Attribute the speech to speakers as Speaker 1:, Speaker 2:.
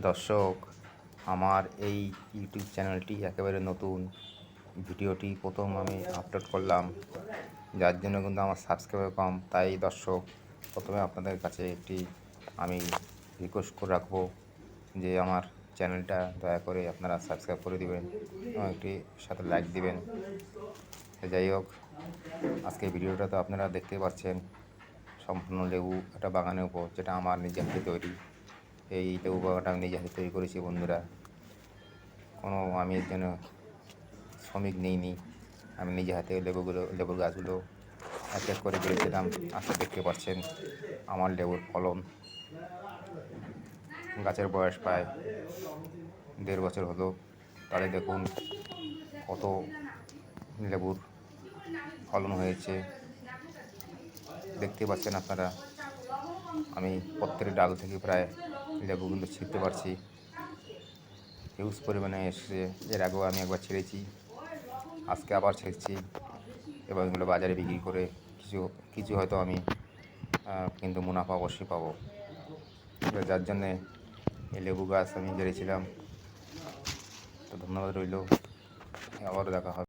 Speaker 1: দর্শক, আমার এই ইউটিউব চ্যানেলটি একেবারে নতুন। ভিডিওটি প্রথম আমি আপলোড করলাম। যার জন্য কিন্তু আমার সাবস্ক্রাইবার কম। তাই দর্শক, প্রথমে আপনাদের কাছে একটি আমি রিকোয়েস্ট করে রাখব যে আমার চ্যানেলটা দয়া করে আপনারা সাবস্ক্রাইব করে দিবেন এবং একটি সাথে লাইক দিবেন। যাই হোক আজকে ভিডিওটা তো আপনারা দেখতে পাচ্ছেন। সম্পূর্ণ লেবু একটা বাগানের উপর, যেটা আমার নিজের হাতে তৈরি। এই লেবু বাগানটা আমি নিজে হাতে তৈরি করেছি, বন্ধুরা। কোনো আমি এর জন্য শ্রমিক নিইনি, আমি নিজে হাতে লেবুগুলো, লেবুর গাছগুলো এক এক করে বেড়েছিলাম আশা দেখতে পাচ্ছেন আমার লেবুর ফলন গাছের বয়স প্রায় দেড় বছর হলো। তাহলে দেখুন কত লেবুর ফলন হয়েছে। দেখতে পাচ্ছেন আপনারা, আমি প্রত্যেক ডাল থেকে প্রায় লেবুগুলো ছিঁড়তে পারছি। হিউজ পরিমাণে এসেছে। এর আগেও আমি একবার ছেড়েছি, আজকে আবার ছেড়েছি। এবং এগুলো বাজারে বিক্রি করে কিছু কিছু হয়তো আমি কিন্তু মুনাফা অবশ্যই পাবো। যার জন্যে এই লেবু গাছ আমি জেড়েছিলাম। তো ধন্যবাদ রইল। আবারও দেখা হবে।